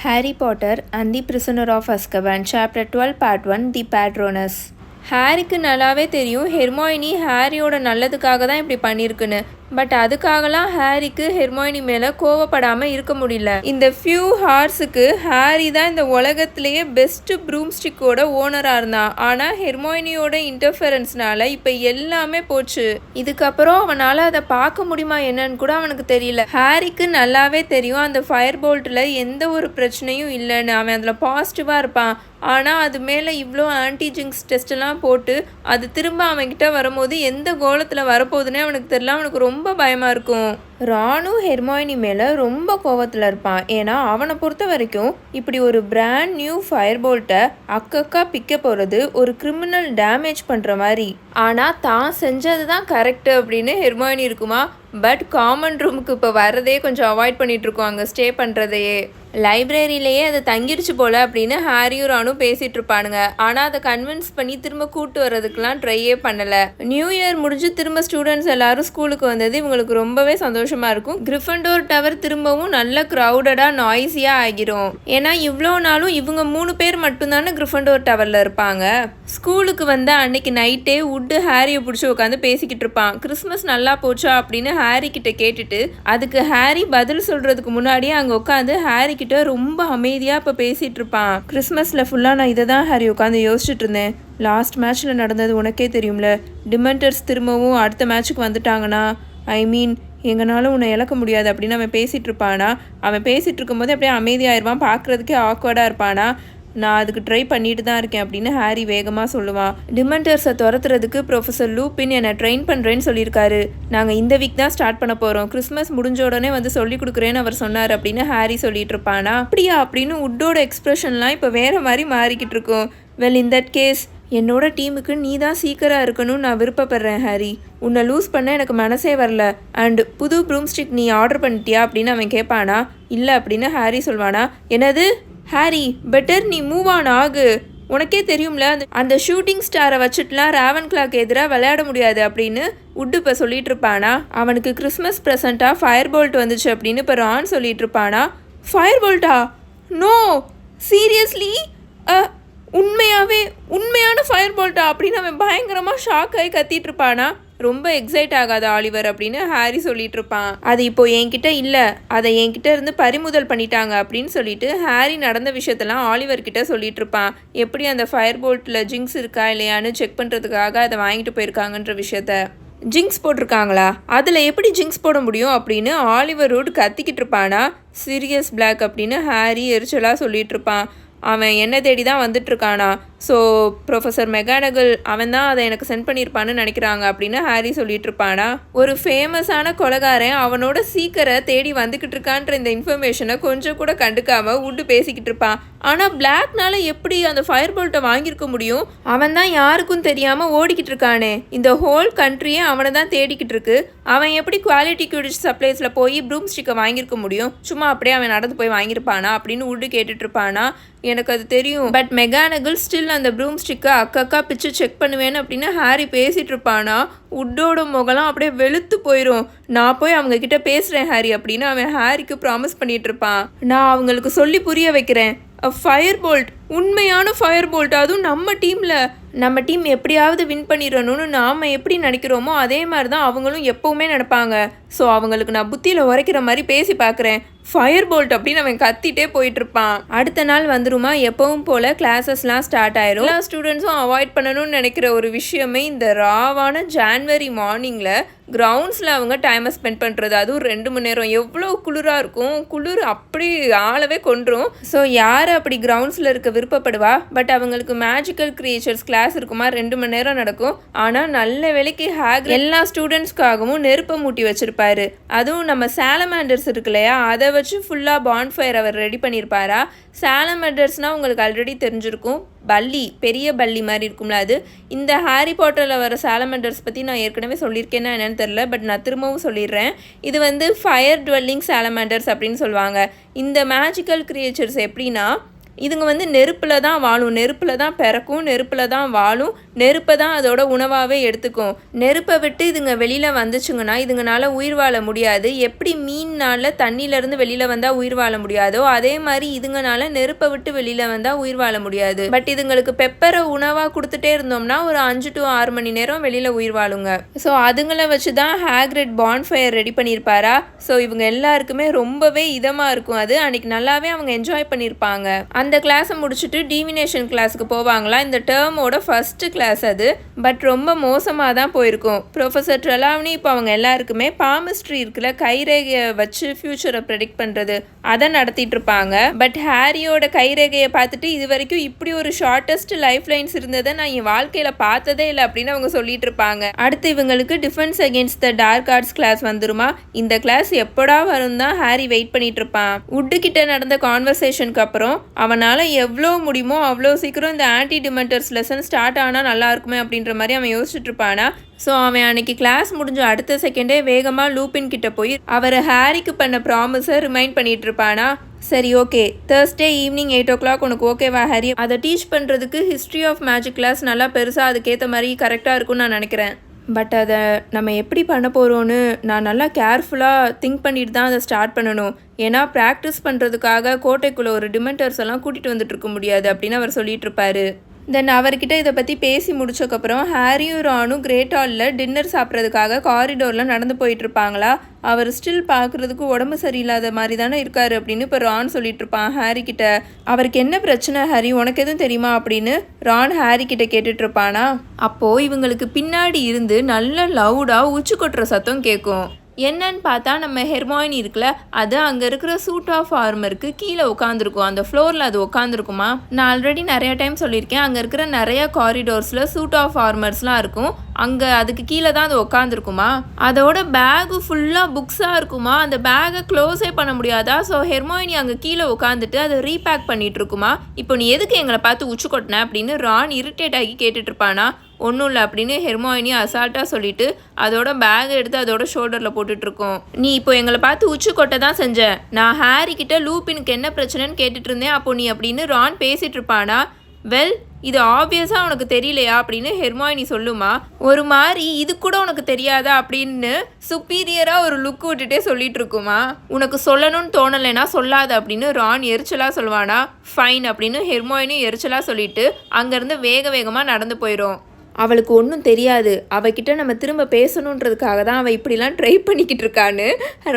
Harry Potter and the Prisoner of Azkaban Chapter 12 Part 1 The Patronus ஹாரிக்கு நல்லாவே தெரியும் Hermione ஹாரியோட நல்லதுக்காக தான் இப்படி பண்ணியிருக்குன்னு பட் அதுக்காகலாம் ஹாரிக்கு ஹெர்மோயினி மேலே கோவப்படாமல் இருக்க முடியல. இந்த ஃபியூ ஹார்ஸுக்கு ஹாரி தான் இந்த உலகத்திலேயே பெஸ்ட் ப்ரூம்ஸ்டிக்கோட ஓனராக இருந்தான் ஆனால் ஹெர்மோயினியோட இன்டர்ஃபரன்ஸ்னால இப்போ எல்லாமே போச்சு. இதுக்கப்புறம் அவனால் அதை பார்க்க முடியுமா என்னன்னு கூட அவனுக்கு தெரியல. ஹாரிக்கு நல்லாவே தெரியும். அந்த ஃபயர் போல்ட்டில் எந்த ஒரு பிரச்சனையும் இல்லைன்னு. அவன் அதில் பாசிட்டிவாக இருப்பான். ஆனால் அது மேலே இவ்வளோ ஆன்டிஜிங்ஸ் டெஸ்ட்டெல்லாம் போட்டு அது திரும்ப அவன்கிட்ட வரும்போது எந்த கோலத்தில் வரப்போகுதுன்னே அவனுக்கு தெரியல. அவனுக்கு ரொம்ப ரொம்ப பயமாக இருக்கும். ராணு ஹெர்மாயினி மேலே ரொம்ப கோவத்தில் இருப்பான் ஏன்னா அவனை பொறுத்த வரைக்கும் இப்படி ஒரு பிராண்ட் நியூ ஃபயர் போல்ட்டை அக்கக்கா பிக்க போகிறது ஒரு கிரிமினல் டேமேஜ் பண்ணுற மாதிரி. ஆனால் தான் செஞ்சது தான் கரெக்டு அப்படின்னு ஹெர்மாயினி இருக்குமா? பட் காமன் ரூமுக்கு இப்போ வர்றதே கொஞ்சம் அவாய்ட் பண்ணிகிட்ருக்கோம் அங்கே ஸ்டே பண்ணுறதையே லைப்ரரியிலேயே அது தங்கிருச்சு போல் அப்படின்னு ஹாரியும் ராணும் பேசிகிட்டு இருப்பானுங்க. ஆனால் அதை கன்வின்ஸ் பண்ணி திரும்ப கூப்பிட்டு வர்றதுக்கெலாம் ட்ரையே பண்ணலை. நியூ இயர் முடிஞ்சு திரும்ப ஸ்டூடெண்ட்ஸ் எல்லாரும் ஸ்கூலுக்கு வந்தது இவங்களுக்கு ரொம்பவே சந்தோஷம் இருக்கும். கிரிஃபண்டோர் டவர் திரும்பவும் நல்ல க்ரௌடடாக நாய்ஸியாக ஆகிரும். ஏன்னா இவ்வளோ நாளும் இவங்க மூணு பேர் மட்டும்தானே கிரிஃபண்டோர் டவரில் இருப்பாங்க. ஸ்கூலுக்கு வந்து அன்னைக்கு நைட்டே உட்டு ஹாரியை பிடிச்சி உட்காந்து பேசிக்கிட்டு இருப்பான். கிறிஸ்மஸ் நல்லா போச்சா அப்படின்னு ஹாரி கிட்ட கேட்டுட்டு அதுக்கு ஹாரி பதில் சொல்றதுக்கு முன்னாடியே அங்கே உட்காந்து ஹாரி கிட்ட ரொம்ப அமைதியாக இப்போ பேசிட்டு இருப்பான். கிறிஸ்மஸில் ஃபுல்லாக நான் இதை தான் ஹாரி உட்காந்து யோசிச்சுட்டு இருந்தேன். லாஸ்ட் மேட்ச்சில் நடந்தது உனக்கே தெரியும்ல. டிமெண்டர்ஸ் திரும்பவும் அடுத்த மேட்ச்சுக்கு வந்துட்டாங்கன்னா ஐ மீன் எங்கனாலும் உன்னை இழக்க முடியாது அப்படின்னு அவன் பேசிகிட்டு இருப்பானா அவன் பேசிகிட்டு இருக்கும்போது அப்படியே அமைதியாயிருவான் பார்க்குறதுக்கே ஆக்வர்டாக இருப்பானா? நான் அதுக்கு ட்ரை பண்ணிட்டு தான் இருக்கேன் அப்படின்னு ஹாரி வேகமாக சொல்லுவான். டிமெண்டர்ஸை துரத்துறதுக்கு ப்ரொஃபஸர் லூப்பின் என்னை ட்ரெயின் பண்ணுறேன்னு சொல்லியிருக்காரு. நாங்கள் இந்த வீக் தான் ஸ்டார்ட் பண்ண போகிறோம் கிறிஸ்மஸ் முடிஞ்ச உடனே வந்து சொல்லி கொடுக்குறேன்னு அவர் சொன்னார் அப்படின்னு ஹாரி சொல்லிட்டு இருப்பானா அப்படியா அப்படின்னு உட்டோட எக்ஸ்பிரஷன்லாம் இப்போ வேற மாதிரி மாறிக்கிட்டு இருக்கும் வெல் இன் தட் கேஸ் என்னோட டீமுக்கு நீ தான் சீக்கிரம் இருக்கணும்னு நான் விருப்பப்படுறேன் ஹாரி. உன்னை லூஸ் பண்ண எனக்கு மனசே வரல. அண்ட் புது ப்ரூம்ஸ்டிக் நீ ஆர்டர் பண்ணிட்டியா அப்படின்னு அவன் கேட்பானா? இல்லை அப்படின்னு ஹாரி சொல்வானா? என்னது? ஹாரி பெட்டர் நீ மூவ் ஆன் ஆகு. உனக்கே தெரியும்ல அந்த அந்த ஷூட்டிங் ஸ்டாரை வச்சுட்டுலாம் ராவன் கிளாக் எதிராக விளையாட முடியாது அப்படின்னு உட்டு இப்போ சொல்லிட்டு இருப்பானா? அவனுக்கு கிறிஸ்மஸ் ப்ரெசண்ட்டாக ஃபயர் போல்ட் வந்துச்சு அப்படின்னு இப்போ ரான் சொல்லிட்டு இருப்பானா? ஃபயர் போல்ட்டா நோ சீரியஸ்லி உண்மையாகவே உண்மையான ஃபயர் போல்ட்டா அப்படின்னு அவன் பயங்கரமாக ஷாக் ஆகி கத்திட்டு இருப்பானா? ரொம்ப எக்ஸைட் ஆகாத ஆலிவர் அப்படின்னு ஹாரி சொல்லிட்டு இருப்பான். அது இப்போ என்கிட்ட இல்லை. அதை என்கிட்ட இருந்து பறிமுதல் பண்ணிட்டாங்க அப்படின்னு சொல்லிட்டு ஹாரி நடந்த விஷயத்தெல்லாம் ஆலிவர் கிட்ட சொல்லிட்டு இருப்பான். எப்படி அந்த ஃபயர் போல்ட்டில் ஜிங்ஸ் இருக்கா இல்லையான்னு செக் பண்ணுறதுக்காக அதை வாங்கிட்டு போயிருக்காங்கன்ற விஷயத்த. ஜிங்ஸ் போட்டிருக்காங்களா? அதில் எப்படி ஜிங்ஸ் போட முடியும் அப்படின்னு ஆலிவர் ரூட் கத்திக்கிட்டு இருப்பானா? சீரியஸ் பிளாக் அப்படின்னு ஹாரி எரிச்சலாக சொல்லிட்டு இருப்பான். அவன் என்ன தேடி தான் வந்துட்டுருக்கானா? ஸோ ப்ரொஃபஸர் மெகானகல் அவன் தான் அதை எனக்கு சென்ட் பண்ணியிருப்பான்னு நினைக்கிறாங்க அப்படின்னு ஹாரி சொல்லிட்டு இருப்பானா ஒரு ஃபேமஸான கொலகாரன் அவனோட சீக்கரை தேடி வந்துக்கிட்டு இருக்கான்ற இந்த இன்ஃபர்மேஷனை கொஞ்சம் கூட கண்டுக்காம உட்டு பேசிக்கிட்டு இருப்பான் ஆனால் பிளாக்னால எப்படி அந்த ஃபயர் போல்ட்டை வாங்கியிருக்க முடியும்? அவன் தான் யாருக்கும் தெரியாமல் ஓடிக்கிட்டு இருக்கானே இந்த ஹோல் கண்ட்ரியே அவனை தான் தேடிக்கிட்டு இருக்கு அவன் எப்படி குவாலிட்டி குடிச் சப்ளைஸில் போய் ப்ரூம் ஸ்டிக்கை வாங்கியிருக்க முடியும்? சும்மா அப்படியே அவன் நடந்து போய் வாங்கியிருப்பானா அப்படின்னு உண்டு கேட்டுட்டு இருப்பானா எனக்கு அது தெரியும். பட் மெகானகல் ஸ்டில் அந்த ப்ரூம் ஸ்டிக்கை அக்கக்கா பிச்சு செக் பண்ணுவேன்னு அப்படின்னு ஹாரி பேசிட்டு இருப்பானா உட்டோட முகலாம் அப்படியே வெளுத்து போயிடும் நான் போய் அவங்க கிட்ட பேசுகிறேன் ஹாரி அப்படின்னு அவன் ஹாரிக்கு ப்ராமிஸ் பண்ணிட்டு இருப்பான். நான் அவங்களுக்கு சொல்லி புரிய வைக்கிறேன். ஃபயர் போல்ட் உண்மையான ஃபயர் போல்ட் அதுவும் நம்ம டீமில் நம்ம டீம் எப்படியாவது வின் பண்ணிடணும்னு நாம் எப்படி நினைக்கிறோமோ அதே மாதிரி தான் அவங்களும் எப்போவுமே நினைப்பாங்க. ஸோ அவங்களுக்கு நான் புத்தியில் உரைக்கிற மாதிரி பேசி பார்க்குறேன். ஃபயர் போல்ட் அப்படின்னு அவன் கத்திட்டே போயிட்டு இருப்பான் அடுத்த நாள் வந்துருமா? எப்பவும் போல் கிளாஸஸ்லாம் ஸ்டார்ட் ஆயிரும். எல்லா ஸ்டூடெண்ட்ஸும் அவாய்ட் பண்ணணும்னு நினைக்கிற ஒரு விஷயமே இந்த ராவான ஜான்வரி மார்னிங்கில் கிரவுண்ட்ஸில் அவங்க டைமை ஸ்பெண்ட் பண்ணுறது அதுவும் ரெண்டு மணி நேரம். எவ்வளோ குளிராக இருக்கும். குளிர் அப்படி ஆளவே கொன்றும். ஸோ யார் அப்படி கிரவுண்ட்ஸில் இருக்க விருப்பப்படுவா? பட் அவங்களுக்கு மேஜிக்கல் கிரியேச்சர்ஸ் கிளாஸ் இருக்குமா? ரெண்டு மணி நேரம் நடக்கும். ஆனால் நல்ல வேலைக்கு ஹேக் எல்லா ஸ்டூடெண்ட்ஸ்க்காகவும் நெருப்பை மூட்டி வச்சுருப்பாரு. அதுவும் நம்ம சேலமேண்டர்ஸ் இருக்கு இல்லையா? அதை வச்சு ஃபுல்லாக பான்ஃபயர் அவர் ரெடி பண்ணியிருப்பாரா சாலமாண்டர்ஸ்னால் உங்களுக்கு ஆல்ரெடி தெரிஞ்சிருக்கும். பள்ளி பெரிய பள்ளி மாதிரி இருக்கும்ல அது. இந்த ஹாரி பாட்டரில் வர சாலமண்டர்ஸ் பற்றி நான் ஏற்கனவே சொல்லியிருக்கேன்னா என்னென்னு தெரில பட் நான் திரும்பவும் சொல்லிடுறேன். இது வந்து ஃபயர் டுவெல்லிங் சாலமண்டர்ஸ் அப்படின்னு சொல்லுவாங்க. இந்த மேஜிக்கல் க்ரியேச்சர்ஸ் எப்படின்னா இதுங்க வந்து நெருப்பில் தான் வாழும். நெருப்பில் தான் பிறக்கும் நெருப்பில் தான் வாழும். நெருப்பை தான் அதோட உணவாகவே எடுத்துக்கும். நெருப்பை விட்டு இதுங்க வெளியில் வந்துச்சுங்கன்னா இதுங்களால உயிர் வாழ முடியாது. எப்படி மீன்னால் தண்ணியிலேருந்து வெளியில் வந்தால் உயிர் வாழ முடியாதோ அதே மாதிரி இதுங்கனால நெருப்பை விட்டு வெளியில் வந்தால் உயிர் வாழ முடியாது. பட் இதுங்களுக்கு பெப்பரை உணவாக கொடுத்துட்டே இருந்தோம்னா ஒரு அஞ்சு டு ஆறு மணி நேரம் வெளியில் உயிர் வாழுங்க. ஸோ அதுங்களை வச்சு தான் ஹேக்ரெட் பான்ஃபயர் ரெடி பண்ணியிருப்பாரா? ஸோ இவங்க எல்லாருக்குமே ரொம்பவே இதமாக இருக்கும் அது. அன்னைக்கு நல்லாவே அவங்க என்ஜாய் பண்ணியிருப்பாங்க. அந்த கிளாஸை முடிச்சுட்டு டீமினேஷன் கிளாஸுக்கு போவாங்களா? இந்த டேர்மோட ஃபஸ்ட்டு கிளாஸ் அது பட் ரொம்ப மோசமாக தான் போயிருக்கும். ப்ரொஃபஸர் ட்ரலாவ்னி இப்போ அவங்க எல்லாருக்குமே பாமிஸ்ட்ரி இருக்குல்ல கைரேகையை வச்சு ஃப்யூச்சரை ப்ரெடிக்ட் பண்ணுறது அதை நடத்திட்டு இருப்பாங்க. பட் ஹாரியோட கைரேகையை பார்த்துட்டு இது வரைக்கும் இப்படி ஒரு ஷார்ட்டஸ்ட் லைஃப் லைன்ஸ் இருந்ததை நான் என் வாழ்க்கையில் பார்த்ததே இல்லை அப்படின்னு அவங்க சொல்லிட்டு இருப்பாங்க. அடுத்து இவங்களுக்கு defence against the dark arts class வந்துருமா? இந்த கிளாஸ் எப்படா வரும் தான் ஹாரி வெயிட் பண்ணிட்டு இருப்பான். உட்டு கிட்ட நடந்த கான்வர்சேஷனுக்கு அப்புறம் அவனால் எவ்வளோ முடியுமோ அவ்வளோ சீக்கிரம் இந்த ஆன்டி டிமெண்டர்ஸ் லெசன் ஸ்டார்ட் ஆனால் நல்லா இருக்குமே அப்படின்ற மாதிரி அவன் யோசிச்சுட்டு இருப்பானா ஸோ அவன் அன்னைக்கு கிளாஸ் முடிஞ்ச அடுத்த செகண்டே வேகமாக லூப்பின் கிட்ட போய் அவர் ஹாரிக்கு பண்ண ப்ராமிஸை ரிமைண்ட் பண்ணிட்டு இருப்பானா சரி okay Thursday evening eight o'clock உனக்கு ஓகேவா ஹரி? அதை டீச் பண்ணுறதுக்கு ஹிஸ்ட்ரி ஆஃப் மேஜிக் கிளாஸ் நல்லா பெருசாக அதுக்கேற்ற மாதிரி கரெக்டாக இருக்கும்னு நான் நினைக்கிறேன். பட் அதை நம்ம எப்படி பண்ண போகிறோன்னு நான் நல்லா கேர்ஃபுல்லாக திங்க் பண்ணிட்டு தான் அதை ஸ்டார்ட் பண்ணணும். ஏன்னா ப்ராக்டிஸ் பண்ணுறதுக்காக கோட்டைக்குள்ளே ஒரு டிமெண்டர்ஸ் எல்லாம் கூட்டிகிட்டு வந்துட்டு இருக்க முடியாது அப்படின்னு அவர் சொல்லிட்டு இருப்பாரு. தென் அவர்கிட்ட இதை பற்றி பேசி முடிச்சக்கப்புறம் ஹாரியும் ரானும் கிரேட் ஹாலில் டின்னர் சாப்பிட்றதுக்காக காரிடோரில் நடந்து போயிட்டுருப்பாங்களா அவர் ஸ்டில் பார்க்குறதுக்கு உடம்பு சரியில்லாத மாதிரி தானே இருக்காரு அப்படின்னு இப்போ ரான் சொல்லிட்டு இருப்பான் ஹாரி கிட்ட அவருக்கு என்ன பிரச்சனை ஹாரி? உனக்கு எதுவும் தெரியுமா அப்படின்னு ரான் ஹாரி கிட்ட கேட்டுட்டு இருப்பானா? அப்போது இவங்களுக்கு பின்னாடி இருந்து நல்ல லவுடாக உச்சி கொட்டுற சத்தம் கேட்கும். என்னன்னு பார்த்தா நம்ம ஹெர்மாயின் இருக்குல்ல அது அங்கே இருக்கிற சூட் ஆஃப் ஆர்மருக்கு கீழே உட்காந்துருக்கும் அந்த ஃப்ளோரில் அது உட்காந்துருக்குமா நான் ஆல்ரெடி நிறைய டைம் சொல்லியிருக்கேன். அங்கே இருக்கிற நிறைய காரிடோர்ஸில் சூட் ஆஃப் ஆர்மர்ஸ்லாம் இருக்கும். அங்கே அதுக்கு கீழே தான் அது உட்காந்துருக்குமா அதோட பேகு ஃபுல்லாக புக்ஸாக இருக்குமா? அந்த பேகை க்ளோஸே பண்ண முடியாதா? ஸோ ஹெர்மோயினி அங்கே கீழே உட்காந்துட்டு அதை ரீபேக் பண்ணிட்டு இருக்குமா? இப்போ நீ எதுக்கு எங்களை பார்த்து உச்சி கொட்டின? அப்படின்னு ரான் இரிட்டேட் ஆகி கேட்டுட்டு இருப்பானா? ஒன்றும் இல்லை அப்படின்னு ஹெர்மாயினி அசால்ட்டாக சொல்லிட்டு அதோட பேக் எடுத்து அதோட ஷோல்டரில் போட்டுட்ருக்கோம் நீ இப்போ எங்களை பார்த்து உச்சி கொட்டை தான் செஞ்ச. நான் ஹாரி கிட்ட லூப்பினுக்கு என்ன பிரச்சனைன்னு கேட்டுட்டு இருந்தேன் அப்போ நீ அப்படின்னு ரான் பேசிகிட்டு இருப்பானா வெல் இது ஆப்வியஸாக உனக்கு தெரியலையா அப்படின்னு ஹெர்மாயினி சொல்லுமா. ஒரு மாதிரி இது கூட உனக்கு தெரியாதா அப்படின்னு சுப்பீரியராக ஒரு லுக் விட்டுட்டே சொல்லிட்டு இருக்குமா உனக்கு சொல்லணும்னு தோணலைன்னா சொல்லாத அப்படின்னு ரான் எரிச்சலாக சொல்லுவானா. ஃபைன் அப்படின்னு ஹெர்மாயினி எரிச்சலாக சொல்லிட்டு அங்கேருந்து வேக வேகமாக நடந்து போயிடும் அவளுக்கு ஒன்றும் தெரியாது. அவகிட்ட நம்ம திரும்ப பேசணுன்றதுக்காக தான் அவள் இப்படிலாம் ட்ரை பண்ணிக்கிட்டு இருக்கான்னு.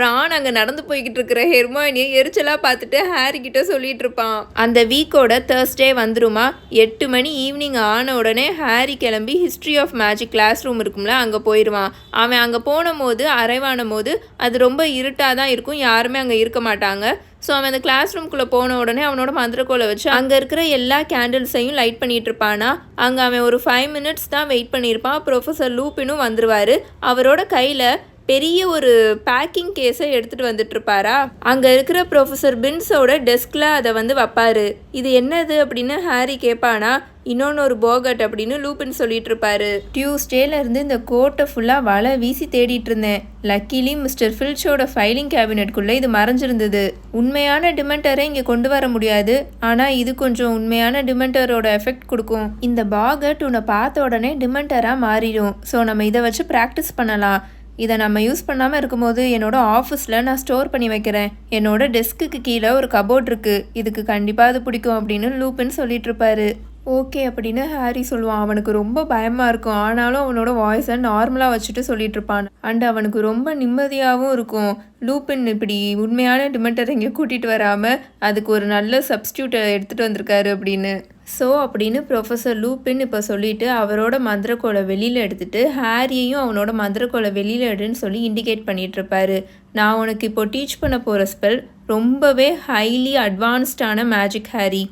ரான் அங்கே நடந்து போய்கிட்டு இருக்கிற ஹெர்மானியை எரிச்சலாக பார்த்துட்டு ஹாரி கிட்ட சொல்லிட்டு இருப்பான். அந்த வீக்கோட தேர்ஸ்டே வந்துருமா? எட்டு மணி ஈவினிங் ஆன உடனே ஹாரி கிளம்பி history of magic class room இருக்கும்ல அங்கே போயிடுவான் அவன் அங்கே போன போது அரைவான போது அது ரொம்ப இருட்டாக தான் இருக்கும். யாருமே அங்கே இருக்க மாட்டாங்க. ஸோ அவன் அந்த கிளாஸ் ரூம்குள்ளே போன உடனே அவனோட மந்திரக்கோலை வச்சு அங்கே இருக்கிற எல்லா கேண்டில்ஸையும் லைட் பண்ணிட்டு இருப்பானா அங்கே அவன் ஒரு ஃபைவ் மினிட்ஸ் தான் வெயிட் பண்ணியிருப்பான். ப்ரொஃபஸர் லூப்பினும் வந்துருவார். அவரோட கையில் பெரிய ஒரு பேக்கிங் கேஸை எடுத்துகிட்டு வந்துட்டு இருப்பாரா அங்கே இருக்கிற ப்ரொஃபஸர் பின்ஸோட டெஸ்கில் அதை வந்து வைப்பாரு. இது என்னது அப்படின்னு ஹாரி கேட்பானா இன்னொன்று ஒரு போகட் அப்படின்னு லூப்பின் சொல்லிட்டு இருப்பாரு டியூஸ்டேல இருந்து இந்த கோட்டை ஃபுல்லாக வலை வீசி தேடிட்டு இருந்தேன். லக்கிலி மிஸ்டர் ஃபில்ச்சோட ஃபைலிங் கேபினெட்குள்ளே இது மறைஞ்சிருந்தது. உண்மையான டிமெண்டரை இங்கே கொண்டு வர முடியாது. ஆனால் இது கொஞ்சம் உண்மையான டிமெண்டரோட எஃபெக்ட் கொடுக்கும். இந்த பாகட் உன்னை பார்த்த உடனே டிமெண்டராக மாறிடும். ஸோ நம்ம இதை வச்சு ப்ராக்டிஸ் பண்ணலாம். இதை நம்ம யூஸ் பண்ணாமல் இருக்கும்போது என்னோட ஆஃபீஸில் நான் ஸ்டோர் பண்ணி வைக்கிறேன். என்னோட டெஸ்க்குக்கு கீழே ஒரு கபோர்ட் இருக்குது இதுக்கு கண்டிப்பாக அது பிடிக்கும் அப்படின்னு லூப்புன்னு சொல்லிட்டு இருப்பாரு. ஓகே அப்படின்னு ஹாரி சொல்லுவான். அவனுக்கு ரொம்ப பயமாக இருக்கும். ஆனாலும் அவனோட வாய்ஸை நார்மலாக வச்சுட்டு சொல்லிட்டு இருப்பான். அண்ட் அவனுக்கு ரொம்ப நிம்மதியாகவும் இருக்கும். லூப்பின் இப்படி உண்மையான டிமெண்டர் இங்கே கூட்டிகிட்டு வராமல் அதுக்கு ஒரு நல்ல சப்ஸ்டியூட்டை எடுத்துகிட்டு வந்திருக்காரு அப்படின்னு. ஸோ அப்படின்னு ப்ரொஃபஸர் லூப்பின் இப்போ சொல்லிட்டு அவரோட மந்திரக்கோலை வெளியில் எடுத்துட்டு ஹாரியையும் அவனோட மந்திரக்கோலை வெளியில் எடுன்னு சொல்லி இண்டிகேட் பண்ணிட்டு இருப்பாரு. நான் உனக்கு இப்போ டீச் பண்ண போகிற ஸ்பெல் ரொம்பவே ஹைலி அட்வான்ஸ்டான மேஜிக் ஹாரி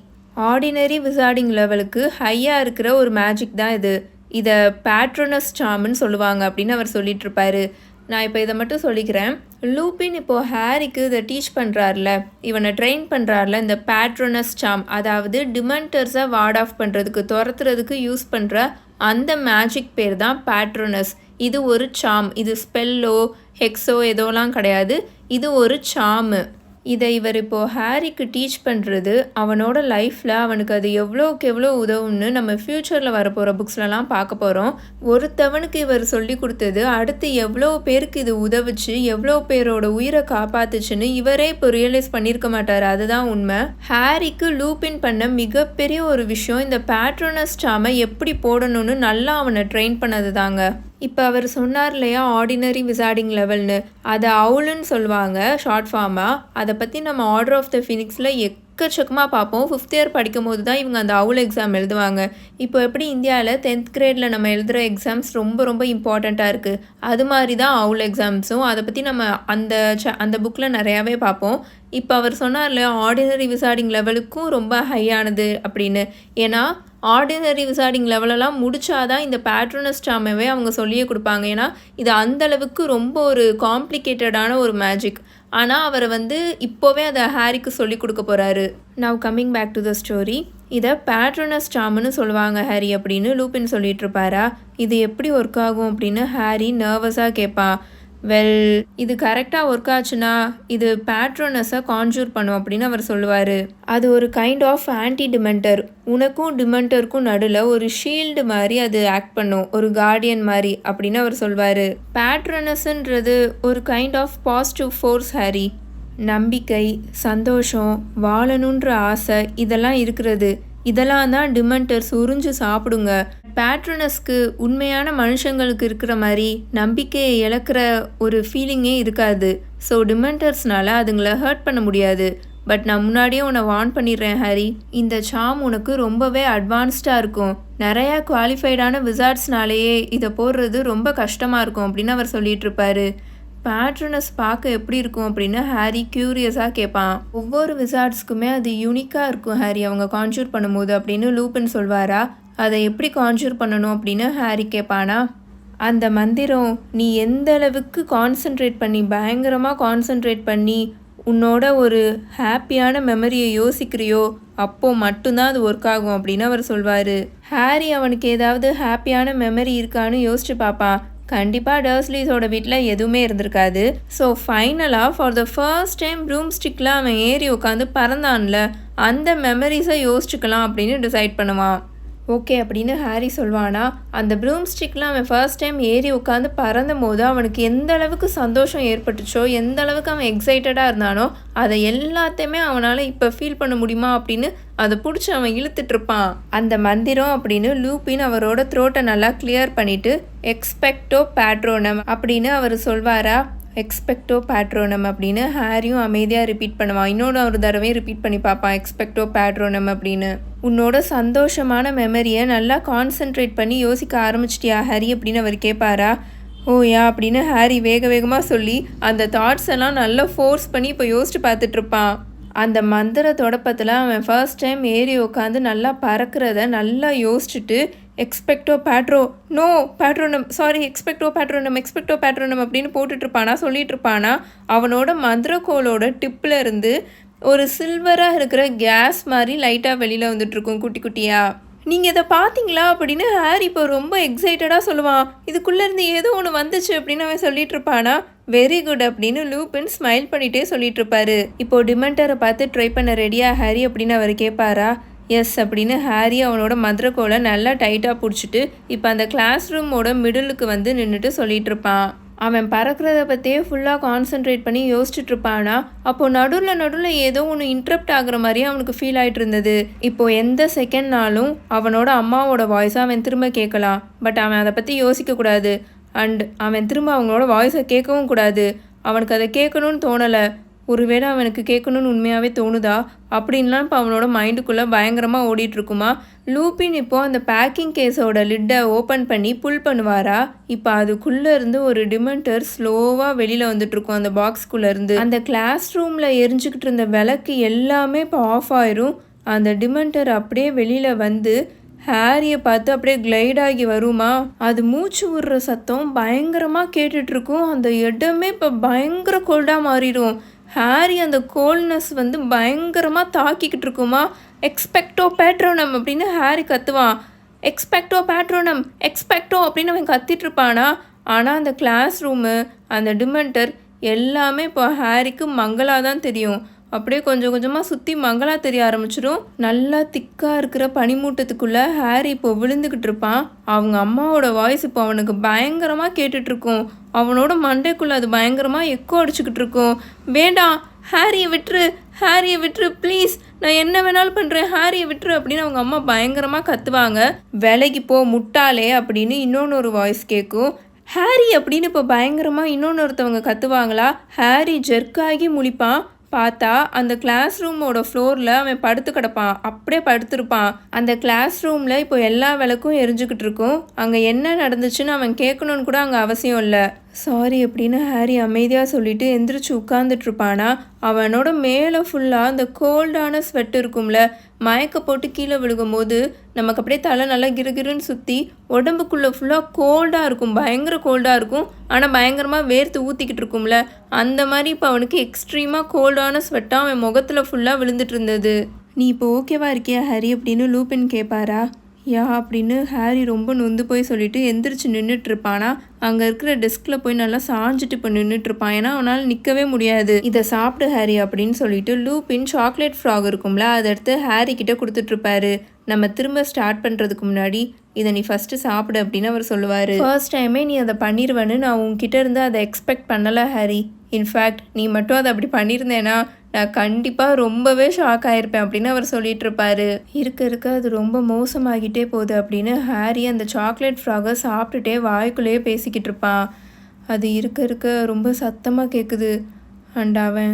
ஆர்டினரி விசார்டிங் லெவலுக்கு ஹையாக இருக்கிற ஒரு மேஜிக் தான் இது. இதை பேட்ரோனஸ் சாம்னு சொல்லுவாங்க அப்படின்னு அவர் சொல்லிட்டு இருப்பாரு. நான் இப்போ இதை மட்டும் சொல்லிக்கிறேன். லூப்பின் இப்போது ஹாரிக்கு இதை டீச் பண்ணுறாருல இவனை ட்ரெயின் பண்ணுறாருல இந்த பேட்ரோனஸ் சாம் அதாவது டிமெண்டர்ஸை வார்ட் ஆஃப் பண்ணுறதுக்கு துரத்துறதுக்கு யூஸ் பண்ணுற அந்த மேஜிக் பேர் தான் பேட்ரோனஸ் இது ஒரு சாம் இது ஸ்பெல்லோ ஹெக்ஸோ எதோலாம் கிடையாது. இது ஒரு சாமு இதை இவர் இப்போது ஹாரிக்கு டீச் பண்ணுறது அவனோட லைஃப்பில் அவனுக்கு அது எவ்வளோக்கு எவ்வளோ உதவும்னு நம்ம ஃப்யூச்சரில் வரப்போகிற புக்ஸ்லலாம் பார்க்க போகிறோம் ஒருத்தவனுக்கு இவர் சொல்லி கொடுத்தது அடுத்து எவ்வளோ பேருக்கு இது உதவுச்சு எவ்வளோ பேரோட உயிரை காப்பாத்துச்சுன்னு இவரே இப்போ ரியலைஸ் பண்ணியிருக்க மாட்டார். அதுதான் உண்மை. ஹாரிக்கு லூப்பின் பண்ண மிகப்பெரிய ஒரு விஷயம் இந்த பேட்ரோனஸ் சாமை எப்படி போடணும்னு நல்லா அவனை ட்ரெயின் பண்ணது தாங்க. இப்போ அவர் சொன்னார் இல்லையா ஆர்டினரி விசார்டிங் லெவல்னு அதை அவுலுன்னு சொல்லுவாங்க ஷார்ட் ஃபார்மாக அதை பற்றி நம்ம ஆர்டர் ஆஃப் த ஃபினிக்ஸில் எக்கச்சக்கமாக பார்ப்போம். ஃபிஃப்த் இயர் படிக்கும் போது தான் இவங்க அந்த அவுல் எக்ஸாம் எழுதுவாங்க. இப்போ எப்படி இந்தியாவில் டென்த் கிரேடில் நம்ம எழுதுகிற எக்ஸாம்ஸ் ரொம்ப ரொம்ப இம்பார்ட்டண்ட்டாக இருக்குது அது மாதிரி தான் அவுல் எக்ஸாம்ஸும் அதை பற்றி நம்ம அந்த ச அந்த புக்கில் நிறையாவே பார்ப்போம். இப்போ அவர் சொன்னார் இல்லையா ஆர்டினரி விசார்டிங் லெவலுக்கும் ரொம்ப ஹையானது அப்படின்னு. ஏன்னா ஆர்டினரி விசாரிங் லெவலெல்லாம் முடிச்சாதான் இந்த பேட்ரோனஸ் சாமைவே அவங்க சொல்லியே கொடுப்பாங்க. ஏன்னா இது அந்தளவுக்கு ரொம்ப ஒரு காம்ப்ளிகேட்டடான ஒரு மேஜிக் ஆனால் அவர் வந்து இப்போவே அதை ஹாரிக்கு சொல்லி கொடுக்க போகிறாரு now coming back to the story இதை பேட்ரோனஸ் சாம்னு சொல்லுவாங்க ஹாரி அப்படின்னு லூப்பின் சொல்லிட்டு இருப்பாரா? இது எப்படி ஒர்க் ஆகும் அப்படின்னு ஹாரி நர்வஸாக கேட்பான். வெல் இது கரெக்டாக ஒர்க் ஆச்சுன்னா இது பேட்ரோனஸை கான்ஜூர் பண்ணும் அப்படின்னு அவர் சொல்லுவார். அது ஒரு கைண்ட் ஆஃப் ஆன்டி டிமெண்டர் உனக்கும் டிமெண்டருக்கும் நடுவில் ஒரு ஷீல்டு மாதிரி அது ஆக்ட் பண்ணும். ஒரு கார்டியன் மாதிரி அப்படின்னு அவர் சொல்வார். பேட்ரோனஸ்ன்றது ஒரு kind of positive force Harry நம்பிக்கை சந்தோஷம் வாழணுன்ற ஆசை இதெல்லாம் இருக்கிறது. இதெல்லாம் தான் டிமெண்டர்ஸ் உறிஞ்சு சாப்பிடுங்க. பேட்ரனஸ்க்கு உண்மையான மனுஷங்களுக்கு இருக்கிற மாதிரி நம்பிக்கையை இழக்கிற ஒரு ஃபீலிங்கே இருக்காது. ஸோ டிமெண்டர்ஸ்னால அதுங்களை ஹர்ட் பண்ண முடியாது. பட் நான் முன்னாடியே உன்னை வார்ன் பண்ணிடுறேன் ஹாரி. இந்த சாம் உனக்கு ரொம்பவே அட்வான்ஸ்டாக இருக்கும். நிறையா குவாலிஃபைடான விசார்ட்ஸ்னாலேயே இதை போடுறது ரொம்ப கஷ்டமாக இருக்கும் அப்படின்னு அவர் சொல்லிட்டு இருப்பாரு. பேட்ரனஸ் பார்க்க எப்படி இருக்கும் அப்படின்னு ஹாரி க்யூரியஸாக கேட்பான். ஒவ்வொரு விசார்ட்ஸ்க்குமே அது யூனிக்காக இருக்கும் ஹாரி அவங்க கான்ஜூர் பண்ணும்போது அப்படின்னு லூப்பின் சொல்வாரா? அதை எப்படி கான்ஜூர் பண்ணணும் அப்படின்னு ஹாரி கேட்பானா? அந்த மந்திரம் நீ எந்த அளவுக்கு கான்சென்ட்ரேட் பண்ணி பயங்கரமாக கான்சென்ட்ரேட் பண்ணி உன்னோட ஒரு ஹாப்பியான மெமரியை யோசிக்கிறியோ அப்போ மட்டும்தான் அது ஒர்க் ஆகும் அப்படின்னு அவர் சொல்வார். ஹாரி அவனுக்கு ஏதாவது ஹாப்பியான மெமரி இருக்கான்னு யோசிச்சு பார்ப்பான். கண்டிப்பாக டர்ஸ்லீஸோட வீட்டில் எதுவுமே இருந்திருக்காது. ஸோ ஃபைனலாக for the first time room ஸ்டிக்கில் அவன் ஏறி உட்காந்து பறந்தான்ல அந்த மெமரிஸை யோசிச்சுக்கலாம் அப்படின்னு டிசைட் பண்ணுவான். ஓகே அப்படின்னு ஹாரி சொல்வானா அந்த ப்ரூம் ஸ்டிக்கில் அவன் ஃபர்ஸ்ட் டைம் ஏறி உட்காந்து பறந்த போது அவனுக்கு எந்த அளவுக்கு சந்தோஷம் ஏற்பட்டுச்சோ எந்த அளவுக்கு அவன் எக்ஸைட்டடாக இருந்தானோ அதை எல்லாத்தையுமே அவனால் இப்போ ஃபீல் பண்ண முடியுமா அப்படின்னு அதை பிடிச்சி அவன் இழுத்துட்டு இருப்பான். அந்த மந்திரம் அப்படின்னு லூப்பின் அவரோட த்ரோட்டை நல்லா கிளியர் பண்ணிட்டு எக்ஸ்பெக்டோ பேட்ரோனம் அப்படின்னு அவர் சொல்வாரா எக்ஸ்பெக்டோ பேட்ரோனம் அப்படின்னு ஹாரியும் அமைதியாக ரிப்பீட் பண்ணுவான் இன்னொன்று ஒரு தடவையும் ரிப்பீட் பண்ணி பார்ப்பான் எக்ஸ்பெக்டோ பேட்ரோனம் அப்படின்னு. உன்னோட சந்தோஷமான மெமரியை நல்லா கான்சென்ட்ரேட் பண்ணி யோசிக்க ஆரம்பிச்சிட்டியா ஹாரி அப்படின்னு அவர் கேட்பாரா ஓ யா அப்படின்னு ஹாரி வேக வேகமாக சொல்லி அந்த தாட்ஸ் எல்லாம் நல்லா ஃபோர்ஸ் பண்ணி இப்போ யோசிச்சு பார்த்துட்ருப்பான் அந்த மந்திர தொடப்பத்தில் அவன் ஃபர்ஸ்ட் டைம் ஏறி உட்காந்து நல்லா பறக்கிறத நல்லா யோசிச்சுட்டு expecto patro no patronum sorry expecto patronum expecto patronum அப்படின்னு போட்டுட்ருப்பானா சொல்லிட்டு இருப்பானா அவனோட மந்திரக்கோளோட டிப்பில் இருந்து ஒரு சில்வராக இருக்கிற கேஸ் மாதிரி லைட்டாக வெளியில் வந்துட்டுருக்கும் குட்டி குட்டியாக நீங்கள் இதை பார்த்தீங்களா அப்படின்னு ஹேரி இப்போ ரொம்ப எக்ஸைட்டடாக சொல்லுவான். இதுக்குள்ளேருந்து ஏதோ ஒன்று வந்துச்சு அப்படின்னு அவன் சொல்லிட்டு இருப்பானா வெரி குட் அப்படின்னு லூபின் ஸ்மைல் பண்ணிகிட்டே சொல்லிட்டு இருப்பாரு இப்போ டிமெண்டரை பார்த்து ட்ரை பண்ண ரெடியாக ஹாரி அப்படின்னு அவர் கேட்பாரா எஸ் அப்படின்னு ஹாரி அவனோட மதுரக்கோலை நல்லா டைட்டாக பிடிச்சிட்டு இப்போ அந்த கிளாஸ் ரூமோட மிடிலுக்கு வந்து நின்றுட்டு சொல்லிட்டு இருப்பான் அவன் பறக்கிறத பற்றியே ஃபுல்லாக கான்சென்ட்ரேட் பண்ணி யோசிச்சுட்டு இருப்பானா அப்போது நடுவில் நடுவில் ஏதோ ஒன்று இன்ட்ரப்ட் ஆகிற மாதிரியே அவனுக்கு ஃபீல் ஆகிட்டு இருந்தது இப்போது எந்த செகண்ட்னாலும் அவனோட அம்மாவோட வாய்ஸை அவன் திரும்ப கேட்கலாம். பட் அவன் அதை பற்றி யோசிக்கக்கூடாது அண்ட் அவன் திரும்ப அவங்களோட வாய்ஸை கேட்கவும் கூடாது. அவனுக்கு அதை கேட்கணும்னு தோணலை. ஒருவேளை அவனுக்கு கேட்கணும்னு உண்மையாகவே தோணுதா? அப்படின்லாம் இப்போ அவனோட மைண்டுக்குள்ளே பயங்கரமாக ஓடிட்டுருக்குமா? லூப்பின் இப்போ அந்த பேக்கிங் கேஸோட லிட்டை ஓப்பன் பண்ணி புல் பண்ணுவாரா? இப்போ அதுக்குள்ளே இருந்து ஒரு டிமெண்டர் ஸ்லோவாக வெளியில் வந்துட்டுருக்கும் அந்த பாக்ஸ்குள்ளேருந்து அந்த கிளாஸ் ரூமில் எரிஞ்சுக்கிட்டு இருந்த விளக்கு எல்லாமே இப்போ ஆஃப் ஆயிரும். அந்த டிமெண்டர் அப்படியே வெளியில் வந்து ஹாரியை பார்த்து அப்படியே கிளைட் ஆகி வருமா? அது மூச்சு விடுற சத்தம் பயங்கரமாக கேட்டுட்ருக்கும் அந்த இடமே இப்போ பயங்கர கோல்டாக மாறிடும். ஹாரி அந்த கோல்ட்னஸ் வந்து பயங்கரமாக தாக்கிக்கிட்டு இருக்குமா எக்ஸ்பெக்டோ பேட்ரோனம் அப்படின்னு ஹாரி கத்துவான். எக்ஸ்பெக்டோ பேட்ரோனம் எக்ஸ்பெக்டோ அப்படின்னு அவன் கத்திட்டு இருப்பானா ஆனால் அந்த கிளாஸ் ரூமு அந்த டிமெண்டர் எல்லாமே இப்போ ஹாரிக்கு மங்களாக தான் தெரியும். அப்படியே கொஞ்சம் கொஞ்சமாக சுற்றி மங்களா தெரிய ஆரம்பிச்சிடும் நல்லா திக்காக இருக்கிற பனிமூட்டத்துக்குள்ளே ஹாரி இப்போ விழுந்துக்கிட்டு இருப்பான். அவங்க அம்மாவோட வாய்ஸ் இப்போ அவனுக்கு பயங்கரமாக கேட்டுட்ருக்கும் அவனோட மண்டைக்குள்ளே அது பயங்கரமாக எக்கோ அடிச்சுக்கிட்டு இருக்கும். வேண்டாம் ஹாரியை விட்டுரு ஹாரியை விட்டுரு ப்ளீஸ் நான் என்ன வேணாலும் பண்ணுறேன் ஹாரியை விட்டுரு அப்படின்னு அவங்க அம்மா பயங்கரமாக கத்துவாங்க. வேலைக்கு போ முட்டாளே அப்படின்னு இன்னொன்று ஒரு வாய்ஸ் கேட்கும் ஹாரி அப்படின்னு இப்போ பயங்கரமாக இன்னொன்று ஒருத்தவங்க கத்துவாங்களா? ஹாரி ஜெர்க்காகி முழிப்பான். பார்த்தா அந்த கிளாஸ் ரூமோட ஃப்ளோரில் அவன் படுத்து கிடப்பான். அப்படியே படுத்திருப்பான். அந்த கிளாஸ் ரூமில் இப்போ எல்லா விளக்கும் எரிஞ்சுக்கிட்டு இருக்கும். அங்கே என்ன நடந்துச்சுன்னு அவன் கேட்கணுன்னு கூட அங்கே அவசியம் இல்லை. சாரி அப்படின்னு ஹாரி அமைதியாக சொல்லிட்டு எந்திரிச்சு உட்காந்துட்ருப்பானா அவனோட மேலே ஃபுல்லாக அந்த கோல்டான ஸ்வெட் இருக்கும்ல மயக்க போட்டு கீழே விழுகும்போது நமக்கு அப்படியே தலை நல்லா கிருகிருன்னு சுற்றி உடம்புக்குள்ளே ஃபுல்லாக கோல்டாக இருக்கும் பயங்கர கோல்டாக இருக்கும். ஆனால் பயங்கரமாக வேர்த்து ஊற்றிக்கிட்டு இருக்கும்ல அந்த மாதிரி இப்போ அவனுக்கு எக்ஸ்ட்ரீமாக கோல்டான ஸ்வெட்டாக அவன் முகத்தில் ஃபுல்லாக விழுந்துட்டு இருந்தது நீ இப்போ ஓகேவா இருக்கியா ஹரி அப்படின்னு லூபின் கேட்பாரா யா அப்படின்னு ஹாரி ரொம்ப நொந்து போய் சொல்லிட்டு எந்திரிச்சு நின்றுட்டு இருப்பானா அங்கே இருக்கிற டெஸ்கில் போய் நல்லா சாஞ்சிட்டு இப்போ நின்றுட்டுருப்பான் ஏன்னா அவனால் நிற்கவே முடியாது. இதை சாப்பிடு ஹாரி அப்படின்னு சொல்லிட்டு லூப்பின் சாக்லேட் ஃப்ராக் இருக்கும்ல அதை எடுத்து ஹாரி கிட்ட கொடுத்துட்ருப்பாரு. நம்ம திரும்ப ஸ்டார்ட் பண்ணுறதுக்கு முன்னாடி இதை நீ ஃபஸ்ட்டு சாப்பிடு அப்படின்னு அவர் சொல்லுவார். ஃபர்ஸ்ட் டைமே நீ அதை பண்ணிடுவேன்னு நான் உங்ககிட்ட இருந்து அதை எக்ஸ்பெக்ட் பண்ணலை ஹாரி. இன்ஃபேக்ட் நீ மட்டும் அதை அப்படி பண்ணியிருந்தேன்னா நான் கண்டிப்பாக ரொம்பவே ஷாக் ஆகியிருப்பேன் அப்படின்னு அவர் சொல்லிட்டு இருப்பாரு இருக்க இருக்க அது ரொம்ப மோசமாகிட்டே போகுது அப்படின்னு ஹாரி அந்த சாக்லேட் ஃப்ராகை சாப்பிட்டுட்டே வாய்க்குள்ளேயே பேசிக்கிட்டு இருப்பான். அது இருக்க இருக்க ரொம்ப சத்தமாக கேட்குது அண்ட் அவன்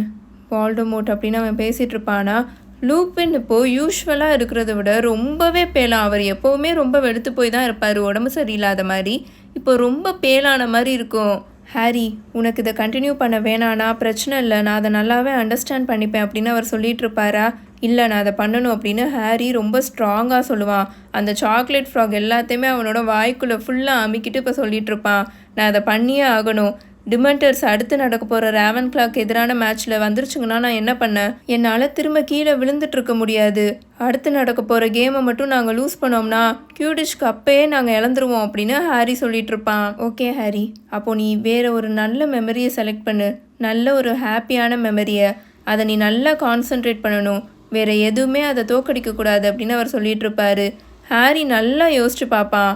வால்டமோட் அப்படின்னு அவன் பேசிகிட்டு இருப்பானா? லூப்பின் இப்போது யூஸ்வலாக இருக்கிறத விட ரொம்பவே பேலாம். அவர் எப்போவுமே ரொம்ப வெளுத்து போய் தான் இருப்பார். உடம்பு சரியில்லாத மாதிரி. இப்போ ரொம்ப பேலான மாதிரி இருக்கும். ஹாரி உனக்கு இதை கண்டினியூ பண்ண வேணானா பிரச்சனை இல்லை. நான் அதை நல்லாவே அண்டர்ஸ்டாண்ட் பண்ணிப்பேன் அப்படின்னு அவர் சொல்லிட்டு இருப்பாரா? இல்லை நான் அதை பண்ணணும் அப்படின்னு ஹாரி ரொம்ப ஸ்ட்ராங்காக சொல்லுவான். அந்த சாக்லேட் ஃப்ராக் எல்லாத்தையுமே அவனோட வாய்க்குள்ளே ஃபுல்லாக அமுக்கிட்டு இப்போ சொல்லிட்டு இருப்பான். நான் அதை பண்ணியே ஆகணும். டிமெண்டர்ஸ் அடுத்து நடக்க போகிற ரேவன் கிளாக் எதிரான மேட்ச்சில் வந்துருச்சுங்கன்னா நான் என்ன பண்ணேன்? என்னால் திரும்ப கீழே விழுந்துட்டு இருக்க முடியாது. அடுத்து நடக்க போகிற கேமை மட்டும் நாங்கள் லூஸ் பண்ணோம்னா கியூடிஷ்க்கு அப்பயே நாங்கள் இழந்துருவோம் அப்படின்னு ஹாரி சொல்லிட்டு இருப்பான் ஓகே ஹாரி அப்போ நீ வேற ஒரு நல்ல மெமரியை செலக்ட் பண்ணு. நல்ல ஒரு ஹாப்பியான மெமரியை அதை நீ நல்லா கான்சென்ட்ரேட் பண்ணணும். வேற எதுவுமே அதை தோக்கடிக்க கூடாது அப்படின்னு அவர் சொல்லிட்டு இருப்பாரு ஹாரி நல்லா யோசிச்சு பார்ப்பான்.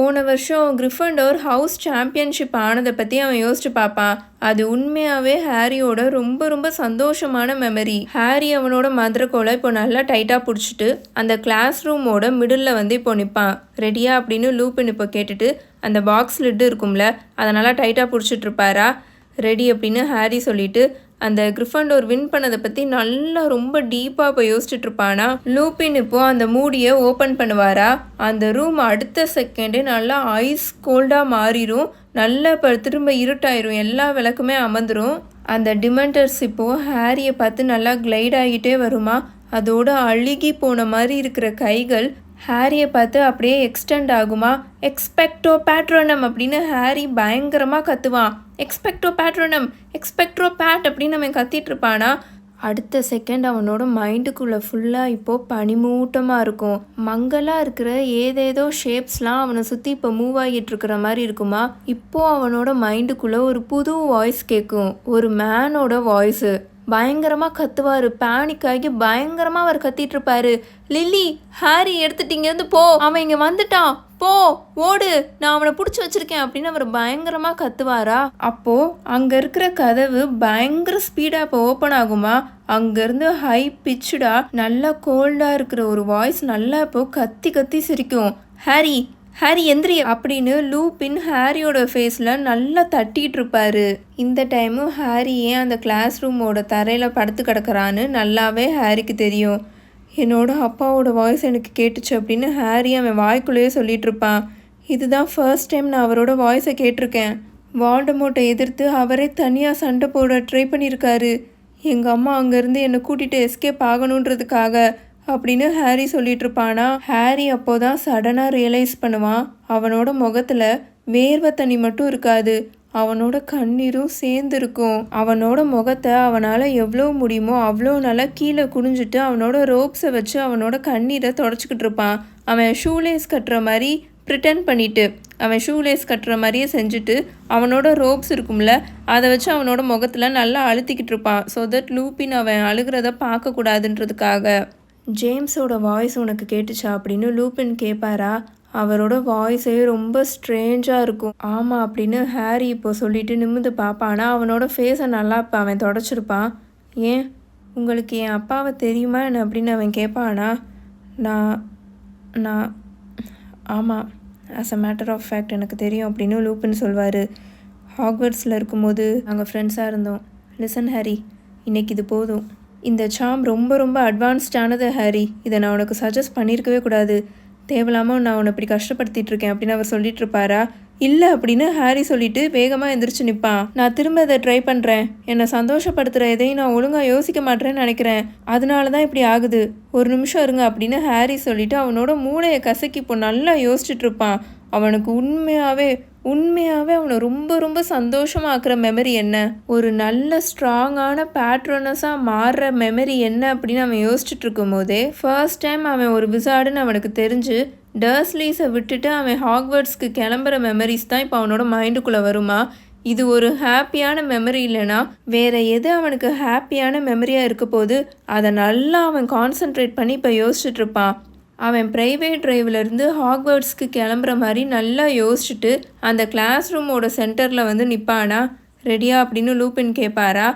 போன வருஷம் கிரிஃபண்டோர் ஹவுஸ் சாம்பியன்ஷிப் ஆனதை பற்றி அவன் யோசிச்சு பார்ப்பான். அது உண்மையாகவே ஹாரியோட ரொம்ப ரொம்ப சந்தோஷமான மெமரி ஹாரி அவனோட மதுரக்கோலை இப்போ நல்லா டைட்டாக பிடிச்சிட்டு அந்த கிளாஸ் ரூமோட மிடில் வந்து இப்போ நிற்பான் ரெடியா? அப்படின்னு லூப்பின் இப்போ கேட்டுட்டு அந்த பாக்ஸ் லிட்டு இருக்கும்ல அதை நல்லா டைட்டாக பிடிச்சிட்டு இருப்பாரா? ரெடி அப்படின்னு ஹாரி சொல்லிட்டு அந்த கிரிஃபண்டோர் வின் பண்ணதை பற்றி நல்லா ரொம்ப டீப்பாக இப்போ யோசிச்சுட்டு இருப்பானா லூப்பின் இப்போ அந்த மூடியை ஓப்பன் பண்ணுவாரா? அந்த ரூம் அடுத்த செகண்டே நல்லா ஐஸ் கோல்டாக மாறிடும் நல்லா இப்போ திரும்ப இருட்டாயிரும். எல்லா விளக்குமே அமர்ந்துரும். அந்த டிமெண்டர்ஸ் இப்போது ஹாரியை பார்த்து நல்லா கிளைட் ஆகிட்டே வருமா? அதோட அழுகி போன மாதிரி இருக்கிற கைகள் ஹாரியை பார்த்து அப்படியே எக்ஸ்டெண்ட் ஆகுமா? எக்ஸ்பெக்டோ பேட்ரோனம் அப்படின்னு ஹாரி பயங்கரமாக கத்துவான். எக்ஸ்பெக்டோ பேட்ரோனம் எக்ஸ்பெக்ட்ரோ பேட் அப்படின்னு நம்ம கத்திட்டு இருப்பானா? அடுத்த செகண்ட் அவனோட மைண்டுக்குள்ளே ஃபுல்லாக இப்போது பனிமூட்டமாக இருக்கும். மங்கலாக இருக்கிற ஏதேதோ ஷேப்ஸ்லாம் அவனை சுற்றி இப்போ மூவ் ஆகிட்டு இருக்கிற மாதிரி இருக்குமா? இப்போது அவனோட மைண்டுக்குள்ளே ஒரு புது வாய்ஸ் கேட்கும் ஒரு மேனோட வாய்ஸு பயங்கரமாக கத்துவார். பேனிக் ஆகி பயங்கரமாக அவர் கத்திட்டு இருப்பாரு லில்லி ஹாரி எடுத்துட்டீங்க இங்கேருந்து போ. அவன் இங்கே வந்துட்டான். போ ஓடு. நான் அவனை பிடிச்சி வச்சிருக்கேன். அப்படின்னு அவர் பயங்கரமாக கத்துவாரா? அப்போ அங்கே இருக்கிற கதவு பயங்கர ஸ்பீடாக இப்போ ஓப்பன் ஆகுமா? அங்கேருந்து ஹை பிச்சுடா நல்லா கோல்டாக இருக்கிற ஒரு வாய்ஸ் நல்லா இப்போ கத்தி கத்தி சிரிக்கும். ஹாரி ஹாரி எந்திரி அப்படின்னு லூபின் ஹாரியோட ஃபேஸில் நல்லா தட்டிகிட்டு இருப்பாரு இந்த டைமும் ஹாரி ஏன் அந்த கிளாஸ் ரூமோட தரையில் படுத்து கிடக்குறான்னு நல்லாவே ஹாரிக்கு தெரியும். என்னோட அப்பாவோட வாய்ஸ் எனக்கு கேட்டுச்சு அப்படின்னு ஹாரி அவன் வாய்க்குள்ளேயே சொல்லிகிட்டு இருப்பான் இதுதான் ஃபர்ஸ்ட் டைம் நான் அவரோட வாய்ஸை கேட்டிருக்கேன். வால்டமோட்டை எதிர்த்து அவரே தனியாக சண்டை போட ட்ரை பண்ணியிருக்காரு. எங்கள் அம்மா அங்கேருந்து என்னை கூட்டிகிட்டு எஸ்கேப் ஆகணுன்றதுக்காக அப்படின்னு ஹாரி சொல்லிட்டு இருப்பானா ஹாரி அப்போதான் சடனாக ரியலைஸ் பண்ணுவான் அவனோட முகத்தில் வேர்வை தண்ணி மட்டும் இருக்காது. அவனோட கண்ணீரும் சேர்ந்து இருக்கும் அவனோட முகத்தை அவனால் எவ்வளோ முடியுமோ அவ்வளோ நல்லா கீழே குனிஞ்சிட்டு அவனோட ரோப்ஸை வச்சு அவனோட கண்ணீரை தொடச்சிக்கிட்டு இருப்பான். அவன் ஷூலேஸ் கட்டுற மாதிரி ப்ரிட்டன் பண்ணிட்டு அவன் ஷூலேஸ் கட்டுற மாதிரியே செஞ்சுட்டு அவனோட ரோப்ஸ் இருக்கும்ல அதை வச்சு அவனோட முகத்தில் நல்லா அழுத்திக்கிட்டு இருப்பான். ஸோ தட் லூப்பின் அவன் அழுகிறத பார்க்கக்கூடாதுன்றதுக்காக. ஜேம்ஸோட வாய்ஸ் உனக்கு கேட்டுச்சா அப்படின்னு லூபின் கேட்பாரா அவரோட வாய்ஸே ரொம்ப ஸ்ட்ரேஞ்சாக இருக்கும். ஆமாம் அப்படின்னு ஹாரி இப்போ சொல்லிட்டு நிமிந்து பார்ப்பானா. அவனோட ஃபேஸை நல்லா இப்போ அவன் தொடச்சிருப்பான். ஏன்? உங்களுக்கு என் அப்பாவை தெரியுமா என்ன அப்படின்னு அவன் கேட்பானா நான் நான் ஆமாம் as a matter of fact எனக்கு தெரியும் அப்படின்னு லூப்பின் சொல்வார். ஹாக்வர்ட்ஸில் இருக்கும்போது நாங்கள் ஃப்ரெண்ட்ஸாக இருந்தோம். லிசன் ஹாரி இன்னைக்கு இது போதும். இந்த சாம் ரொம்ப ரொம்ப அட்வான்ஸ்டானது ஹாரி. இதை நான் உனக்கு சஜஸ்ட் பண்ணியிருக்கவே கூடாது. தேவையில்லாமல் நான் உன்னை இப்படி கஷ்டப்படுத்திட்டு இருக்கேன் அப்படின்னு அவர் சொல்லிட்டு இருப்பாரா இல்லை அப்படின்னு ஹாரி சொல்லிட்டு வேகமாக எந்திரிச்சு நிற்பான் நான் திரும்ப இதை ட்ரை பண்ணுறேன் என்னை சந்தோஷப்படுத்துகிற எதையும் நான் ஒழுங்காக யோசிக்க மாட்டேன்னு நினைக்கிறேன். அதனால தான் இப்படி ஆகுது. ஒரு நிமிஷம் இருங்க அப்படின்னு ஹாரி சொல்லிட்டு அவனோட மூளையை கசக்கி இப்போ நல்லா யோசிச்சுட்டு இருப்பான். அவனுக்கு உண்மையாகவே உண்மையாகவே அவனை ரொம்ப ரொம்ப சந்தோஷமாக்குற மெமரி என்ன? ஒரு நல்ல ஸ்ட்ராங்கான பேட்ரனஸாக மாறுற மெமரி என்ன அப்படின்னு அவன் யோசிச்சுட்டு இருக்கும் போதே ஃபர்ஸ்ட் டைம் அவன் ஒரு விசாடுன்னு அவனுக்கு தெரிஞ்சு டர்ஸ்லீஸை விட்டுட்டு அவன் ஹாக்வர்ட்ஸ்க்கு கிளம்புற மெமரிஸ் தான் இப்போ அவனோட மைண்டுக்குள்ளே வருமா? இது ஒரு ஹாப்பியான மெமரி இல்லைனா வேற எது அவனுக்கு ஹாப்பியான மெமரியாக இருக்க போது அதை நல்லா அவன் கான்சென்ட்ரேட் பண்ணி இப்போ யோசிச்சுட்டு இருப்பான். அவன் ப்ரைவேட் டிரைவ்லேருந்து ஹாக்வர்ட்ஸ்க்கு கிளம்புற மாதிரி நல்லா யோசிச்சுட்டு அந்த கிளாஸ் ரூமோட சென்டரில் வந்து நிற்பானா ரெடியா அப்படின்னு லூபின் கேட்பாரா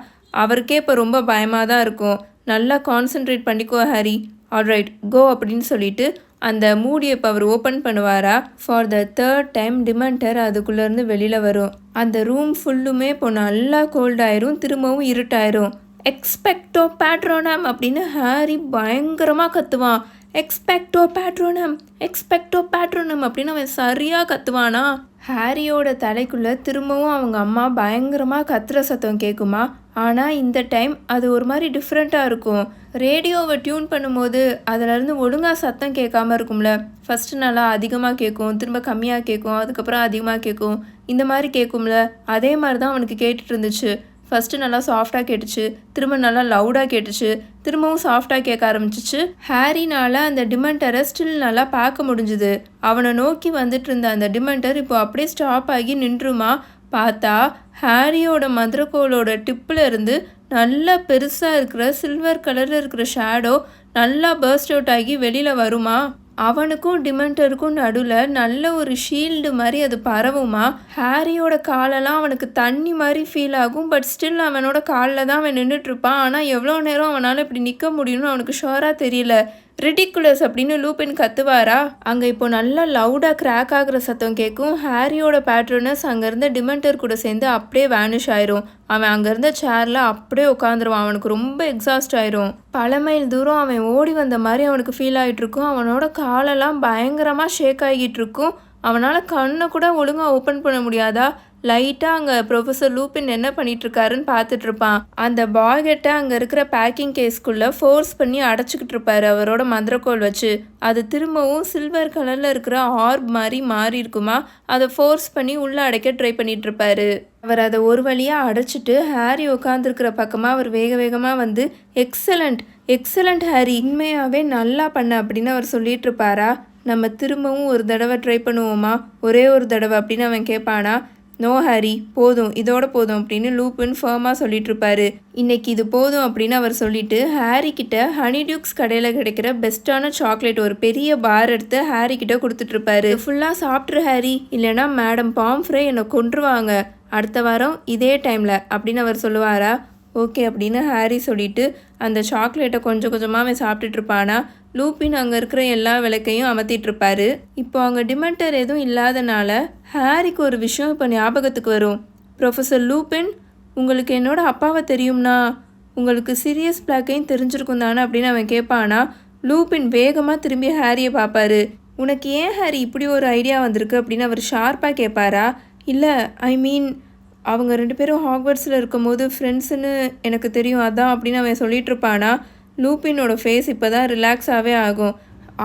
அவருக்கே இப்போ ரொம்ப பயமாக தான் இருக்கும். நல்லா கான்சென்ட்ரேட் பண்ணிக்கோ ஹரி. ஆல்ரைட் கோ அப்படின்னு சொல்லிட்டு அந்த மூடியை இப்போ அவர் ஓப்பன் பண்ணுவாரா? For the third time dementor அதுக்குள்ளேருந்து வெளியில் வரும். அந்த ரூம் ஃபுல்லுமே இப்போ நல்லா கோல்டாயிரும் திரும்பவும் இருட்டாயிரும். எக்ஸ்பெக்டோ பேட்ரோனாம் அப்படின்னு ஹாரி பயங்கரமாக கத்துவான். எக்ஸ்பெக்டோ பேட்ரோனம் எக்ஸ்பெக்டோ பேட்ரோனம் அப்படின்னு அவன் சரியாக கத்துவானா? ஹாரியோட தலைக்குள்ளே திரும்பவும் அவங்க அம்மா பயங்கரமாக கத்துற சத்தம் கேட்குமா ஆனால் இந்த டைம் அது ஒரு மாதிரி டிஃப்ரெண்ட்டாக இருக்கும். ரேடியோவை டியூன் பண்ணும்போது அதிலேருந்து ஒழுங்காக சத்தம் கேட்காம இருக்கும்ல. ஃபஸ்ட்டு நல்லா அதிகமாக கேட்கும் திரும்ப கம்மியாக கேட்கும் அதுக்கப்புறம் அதிகமாக கேட்கும் இந்த மாதிரி கேட்கும்ல அதே மாதிரி தான் அவனுக்கு கேட்டுட்டு இருந்துச்சு. ஃபஸ்ட்டு நல்லா சாஃப்டாக கேட்டுச்சு திரும்ப நல்லா லவுடாக கேட்டுச்சு திரும்பவும் சாஃப்டாக கேட்க ஆரம்பிச்சிச்சு. ஹாரினால் அந்த டிமெண்டரை ஸ்டில் நல்லா பார்க்க முடிஞ்சுது. அவனை நோக்கி வந்துட்டு இருந்த அந்த டிமெண்டர் இப்போ அப்படியே ஸ்டாப் ஆகி நின்றுமா? பார்த்தா ஹாரியோட மதுரக்கோளோட டிப்பில் இருந்து நல்லா பெருசாக இருக்கிற சில்வர் கலரில் இருக்கிற ஷேடோ நல்லா பர்ஸ்ட் அவுட் ஆகி வெளியில் வருமா? அவனுக்கும் டிமெண்டருக்கும் நடுவில் நல்ல ஒரு ஷீல்டு மாதிரி அது பரவுமா? ஹாரியோட காலெல்லாம் அவனுக்கு தண்ணி மாதிரி ஃபீல் ஆகும் பட் ஸ்டில் அவனோட காலில் தான் அவன் நின்றுட்டுருப்பான் ஆனால் எவ்வளோ நேரம் அவனால் இப்படி நிற்க முடியும்னு அவனுக்கு ஷோராக தெரியல. ரிடிகுலஸ் அப்படின்னு லூபின் கத்துவாரா? அங்கே இப்போ நல்லா லவுடாக கிராக் ஆகிற சத்தம் கேட்கும் ஹாரியோட பேட்ரனஸ் அங்கேருந்து டிமெண்டர் கூட சேர்ந்து அப்படியே வேனிஷ் ஆயிரும். அவன் அங்கேருந்த சேரில் அப்படியே உட்காந்துருவான் அவனுக்கு ரொம்ப எக்ஸாஸ்ட் ஆயிரும். பல மைல் தூரம் அவன் ஓடி வந்த மாதிரி அவனுக்கு ஃபீல் ஆகிட்டு இருக்கும் அவனோட காலெல்லாம் பயங்கரமாக ஷேக் ஆகிட்டு இருக்கும் அவனால் கண்ணை கூட ஒழுங்காக ஓப்பன் பண்ண முடியாதா? லைட்டாக அங்கே ப்ரொஃபஸர் லூப்பின் என்ன பண்ணிகிட்ருக்காருன்னு பார்த்துட்ருப்பான் அந்த பாகெட்டை அங்கே இருக்கிற பேக்கிங் கேஸ்க்குள்ளே ஃபோர்ஸ் பண்ணி அடைச்சிக்கிட்டு இருப்பார் அவரோட மந்திரக்கோள் வச்சு. அது திரும்பவும் சில்வர் கலரில் இருக்கிற ஆர்ப் மாதிரி மாறி இருக்குமா? அதை ஃபோர்ஸ் பண்ணி உள்ளே அடைக்க ட்ரை பண்ணிட்டு இருப்பாரு அவர் அதை ஒரு வழியாக அடைச்சிட்டு ஹாரி உட்காந்துருக்கிற பக்கமாக அவர் வேக வேகமாக வந்து எக்ஸலண்ட் எக்ஸலண்ட் ஹாரி உண்மையாகவே நல்லா பண்ண அப்படின்னு அவர் சொல்லிட்டு இருப்பாரா நம்ம திரும்பவும் ஒரு தடவை ட்ரை பண்ணுவோமா? ஒரே ஒரு தடவை அப்படின்னு அவன் கேட்பானா? நோ ஹாரி போதும் இதோட போதும் அப்படின்னு லூப்புன்னு ஃபர்மாக சொல்லிட்டு இருப்பாரு இன்னைக்கு இது போதும் அப்படின்னு அவர் சொல்லிட்டு ஹாரி கிட்ட ஹனி டியூக்ஸ் கடையில் கிடைக்கிற பெஸ்ட்டான சாக்லேட் ஒரு பெரிய பார் எடுத்து ஹாரி கிட்ட கொடுத்துட்டு இருப்பாரு ஃபுல்லாக சாப்பிட்ரு ஹாரி இல்லைன்னா மேடம் பாம்ஃப்ரே என்னை கொன்றுவாங்க. அடுத்த வாரம் இதே டைமில் அப்படின்னு அவர் சொல்லுவாரா? ஓகே அப்படின்னு ஹாரி சொல்லிட்டு அந்த சாக்லேட்டை கொஞ்சம் கொஞ்சமாக அவன் சாப்பிட்டுட்டு இருப்பானா லூப்பின் அங்கே இருக்கிற எல்லா விளக்கையும் அமர்த்திட்டுருப்பாரு. இப்போ அங்கே டிமெண்டர் எதுவும் இல்லாதனால ஹாரிக்கு ஒரு விஷயம் இப்போ ஞாபகத்துக்கு வரும். ப்ரொஃபஸர் லூப்பின் உங்களுக்கு என்னோட அப்பாவை தெரியும்னா உங்களுக்கு சீரியஸ் பிளாக்கையும் தெரிஞ்சிருக்கும் தானே? அப்படின்னு அவன் கேட்பானா லூப்பின் வேகமாக திரும்பி ஹாரியை பார்ப்பாரு. உனக்கு ஏன் ஹாரி இப்படி ஒரு ஐடியா வந்திருக்கு? அப்படின்னு அவர் ஷார்ப்பாக கேட்பாரா இல்லை ஐ மீன் அவங்க ரெண்டு பேரும் ஹாக்வர்ட்ஸில் இருக்கும்போது ஃப்ரெண்ட்ஸுன்னு எனக்கு தெரியும் அதான் அப்படின்னு அவன் சொல்லிகிட்ருப்பானா லூப்பினோட ஃபேஸ் இப்போ தான் ரிலாக்ஸாகவே ஆகும்.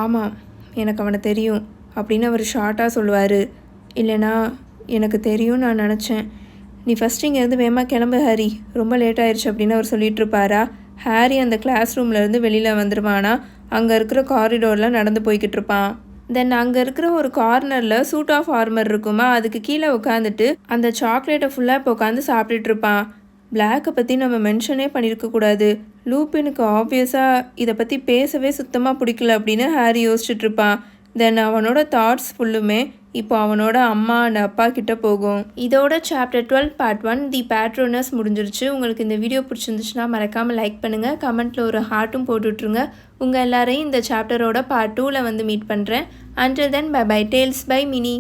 ஆமாம் எனக்கு அவனை தெரியும் அப்படின்னு அவர் ஷார்ட்டாக சொல்லுவார். இல்லைனா எனக்கு தெரியும் நான் நினச்சேன். நீ ஃபஸ்ட் இங்கேருந்து வேகமாக கிளம்பு ஹாரி. ரொம்ப லேட் ஆயிடுச்சு அப்படின்னு அவர் சொல்லிட்டு இருப்பாரா? ஹாரி அந்த கிளாஸ் ரூம்லேருந்து வெளியில் வந்துடுவானா அங்கே இருக்கிற காரிடோரில் நடந்து போய்கிட்டு இருப்பான். தென் அங்கே இருக்கிற ஒரு கார்னரில் சூட் ஆஃப் ஆர்மர் இருக்குமா? அதுக்கு கீழே உட்காந்துட்டு அந்த சாக்லேட்டை ஃபுல்லாக இப்போ உட்காந்து சாப்பிட்டுட்டு இருப்பான். பிளாக்கை பற்றி நம்ம மென்ஷனே பண்ணியிருக்கக்கூடாது லூப்பினுக்கு ஆப்வியஸாக இதை பற்றி பேசவே சுத்தமாக பிடிக்கல அப்படின்னு ஹாரி யோசிச்சுட்ருப்பான் தென் அவனோட தாட்ஸ் ஃபுல்லுமே இப்போ அவனோட அம்மா அண்ட் அப்பா கிட்ட போகும். இதோட chapter twelve part one the patronus முடிஞ்சிருச்சு. உங்களுக்கு இந்த வீடியோ பிடிச்சிருந்துச்சுன்னா மறக்காமல் லைக் பண்ணுங்கள் கமெண்ட்டில் ஒரு ஹார்ட்டும் போட்டுட்ருங்க உங்கள் எல்லாரையும் இந்த சாப்டரோட பார்ட் டூவில் வந்து மீட் பண்ணுறேன் until then bye bye tales by Mini